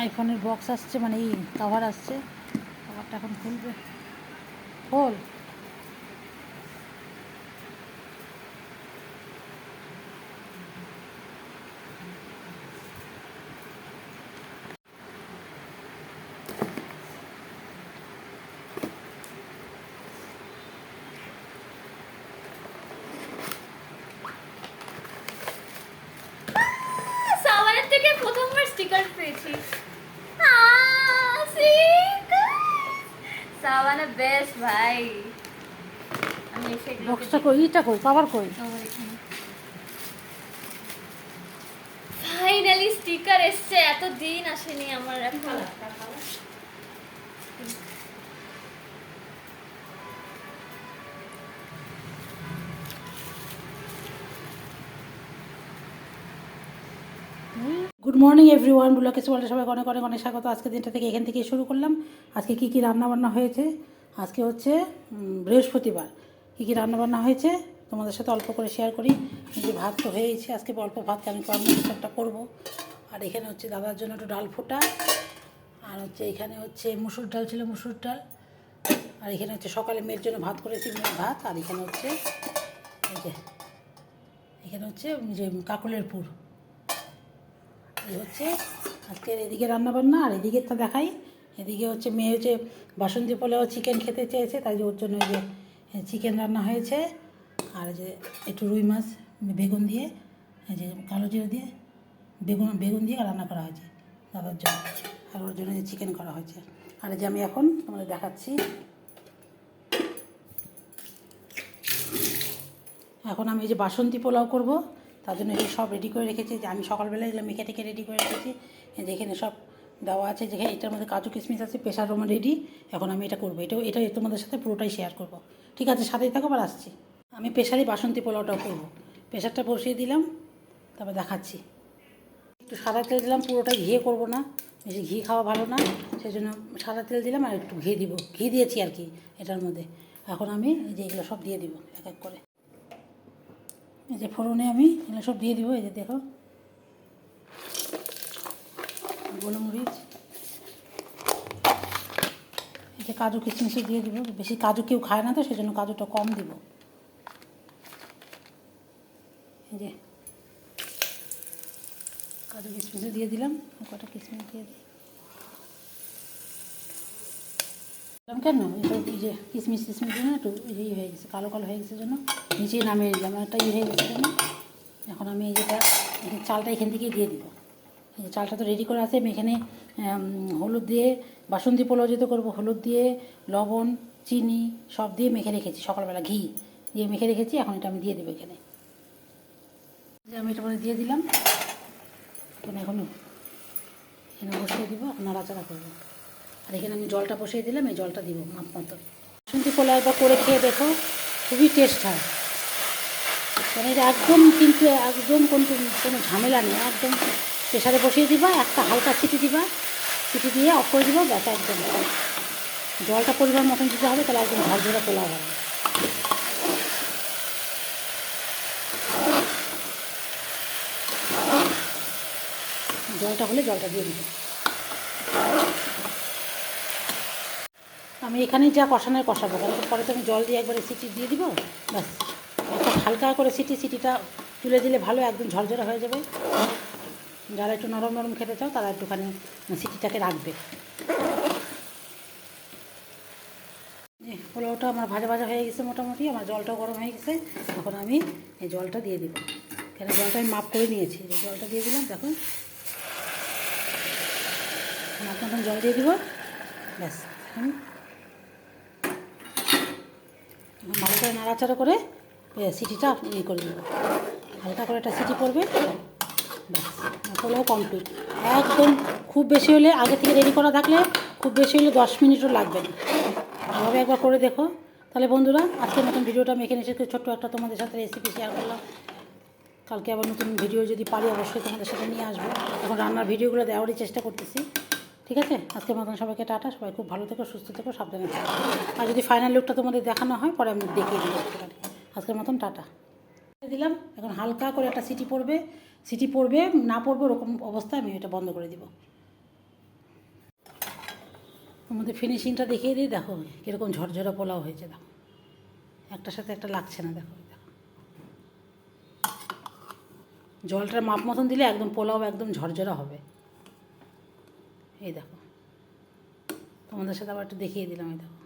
আইফোনের বক্স আসছে মানে এই কাভার আসছে। কাভারটা এখন খুলবে। খোল সাওয়ারের থেকে প্রথমবার স্টিকার পেয়েছি! সাওয়ানা বেস্ট ভাই। আমি এসে বক্সটা কই? ইটা কই? কাভার কই? ফাইনালি স্টিকার এসছে। এত দিন আসেনি আমার এখন। গুড মর্নিং এভরিওয়ান ব্লকে বলে সবাইকে অনেক অনেক অনেক স্বাগত। আজকে দিনটা থেকে এখান থেকে শুরু করলাম। আজকে কী কী রান্নাবান্না হয়েছে? আজকে হচ্ছে বৃহস্পতিবার। কী কী রান্নাবান্না হয়েছে? তোমাদের সাথে অল্প করে শেয়ার করি। যে ভাত তো হয়েছে আজকে অল্প ভাত, আমি একটা করব। আর এখানে হচ্ছে দাদার জন্য একটু ডাল ফোটা। আর হচ্ছে এখানে হচ্ছে মুসুর ডাল ছিল, মুসুর ডাল। আর এখানে হচ্ছে সকালে মেয়ের জন্য ভাত করেছি, মেয়ের ভাত। আর এখানে হচ্ছে, এই যে, এখানে হচ্ছে, যে কাকলের পুর। এই হচ্ছে আজকের এদিকে রান্নাবান্না, আর এদিকে তো দেখাই। এদিকে হচ্ছে মেয়ে হচ্ছে বাসন্তী পোলাও চিকেন খেতে চেয়েছে, তাই ওর জন্য যে চিকেন রান্না হয়েছে। আর যে একটু রুই মাছ, বেগুন দিয়ে যে কালো জিরে দিয়ে বেগুন বেগুন দিয়ে রান্না করা হয়েছে দাদার জন্য। আর ওর জন্য যে চিকেন করা হয়েছে। আর যে আমি এখন তোমাদের দেখাচ্ছি। এখন আমি এই যে বাসন্তী পোলাও করব। তার জন্য এই সব রেডি করে রেখেছি। যে আমি সকালবেলা এগুলো মেখে টেকে রেডি করে রেখেছি। এই যে সব দেওয়া আছে। যেখানে এটার মধ্যে কাজু, কিশমিশ আছে প্রেশার আমার রেডি এখন আমি এটা করব। এটাও এটা তোমাদের সাথে পুরোটাই শেয়ার করব। ঠিক আছে, সাথেই থাকো, আবার আসছি। আমি প্রেশারই বাসন্তী পোলাওটাও করব। প্রেশারটা বসিয়ে দিলাম, তারপর দেখাচ্ছি। একটু সাদা তেল দিলাম, পুরোটাই ঘিয়ে করব না। বেশি ঘি খাওয়া ভালো না সেই জন্য সাদা তেল দিলাম আর একটু ঘি দিব। ঘি দিয়েছি আর কি, এটার মধ্যে। এখন আমি এই যে এগুলো সব দিয়ে দিব, এক এক করে। এই যে ফোড়নে আমি এগুলো সব দিয়ে দিব, এই যে দেখো। গোলমরিচ। এই যে কাজু কিশমিশও দিয়ে দিব, বেশি কাজু কেউ খায় না তো সেই জন্য কাজুটা কম দিব। এই যে কাজু কিশমিশও দিয়ে দিলাম, কটা কিশমিশ দিয়ে দিই দিলাম কেন? এসব এই যে কিশমিশ দিয়ে না একটু ইয়ে হয়ে গেছে, কালো কালো হয়ে গেছে জন্য নিচে নামিয়ে দিলাম একটা ইয়ে হয়ে গেছে জন্য। এখন আমি এই যেটা চালটা এখান থেকেই দিয়ে দিব। এই যে চালটা তো রেডি করে আছে, আমি এখানে হলুদ দিয়ে বাসন্তী পোলাও যেতে করব, হলুদ দিয়ে, লবণ, চিনি, সব দিয়ে মেখে রেখেছি, সকালবেলা ঘি দিয়ে মেখে রেখেছি, এখন এটা আমি দিয়ে দেবো এখানে। আমি এটা দিয়ে দিলাম। এখন এখন এখানে বসিয়ে দিব, নাড়াচাড়া করব। আর এখানে আমি জলটা বসিয়ে দিলাম, এই জলটা দিব মাপ মতো। শুনতে পোলা একবার করে খেয়ে দেখো, খুবই টেস্ট হয়। মানে এটা একদম কিন্তু একদম কিন্তু কোনো ঝামেলা নেই, একদম প্রেশারে বসিয়ে দিবা, একটা হালকা সিটি দিবা সিটি দিয়ে অফ করে দিবা ব্যাটা একদম। জলটা পরিমাণ মতন দিতে হবে, তাহলে একদম ঝালঝোড়া পোলা হবে। জলটা হলে জলটা দিয়ে দিবে আমি এখানেই যা কষানোর কষাবো, কারণ পরে তো আমি জল দিয়ে একবারে সিটি দিয়ে দিব, ব্যাস। একটা হালকা করে সিটি, সিটিটা তুলে দিলে ভালো, একদম ঝরঝরে হয়ে যাবে। যারা একটু নরম নরম খেতে চাও, তারা একটুখানি সিটিটাকে রাখবে। পোলাওটা আমার ভাজা ভাজা হয়ে গেছে মোটামুটি, আমার জলটাও গরম হয়ে গেছে। এখন আমি এই জলটা দিয়ে দিব। কেন, জলটা আমি মাপ করে নিয়েছি। জলটা দিয়ে দিলাম, দেখুন। মাপ মতন জল দিয়ে দিব, ব্যাস। এখন ভালো করে নাড়াচাড়া করে সিটিটা ইয়ে করে দেবো হালকা করে একটা সিটি পড়বে কমপ্লিট একদম খুব বেশি হলে আগে থেকে রেডি করা থাকলে খুব বেশি হলে দশ মিনিটও লাগবে না। একবার করে দেখো। তাহলে বন্ধুরা, আজকের নতুন ভিডিওটা আমি এখানে ছোট্ট একটা তোমাদের সাথে রেসিপি শেয়ার করলাম। কালকে আবার নতুন ভিডিও যদি পারি, অবশ্যই তোমাদের সাথে নিয়ে আসব। এখন রান্নার ভিডিওগুলো দেওয়ারই চেষ্টা করতেছি। ঠিক আছে? আজকের মতন সবাইকে টাটা। সবাই খুব ভালো থেকো, সুস্থ থেকো, সাবধানে থাকো। আর যদি ফাইনাল লুকটা তোমাদের দেখানো হয়, পরে আমি দেখিয়ে দিই আজকের মতন টাটা। দিলাম, এখন হালকা করে একটা সিটি পড়বে সিটি পড়বে না পড়বে ওরকম অবস্থায় আমি এটা বন্ধ করে দিব। তোমাদের ফিনিশিংটা দেখিয়ে দিই, দেখো কীরকম ঝরঝরা পোলাও হয়েছে, দেখো। একটার সাথে একটা লাগছে না, দেখো জলটা মাপ মতন দিলে একদম পোলাও একদম ঝরঝরা হবে। এই দেখো। তোমাদের সাথে আবার একটু দেখিয়ে দিলাম এই দেখো।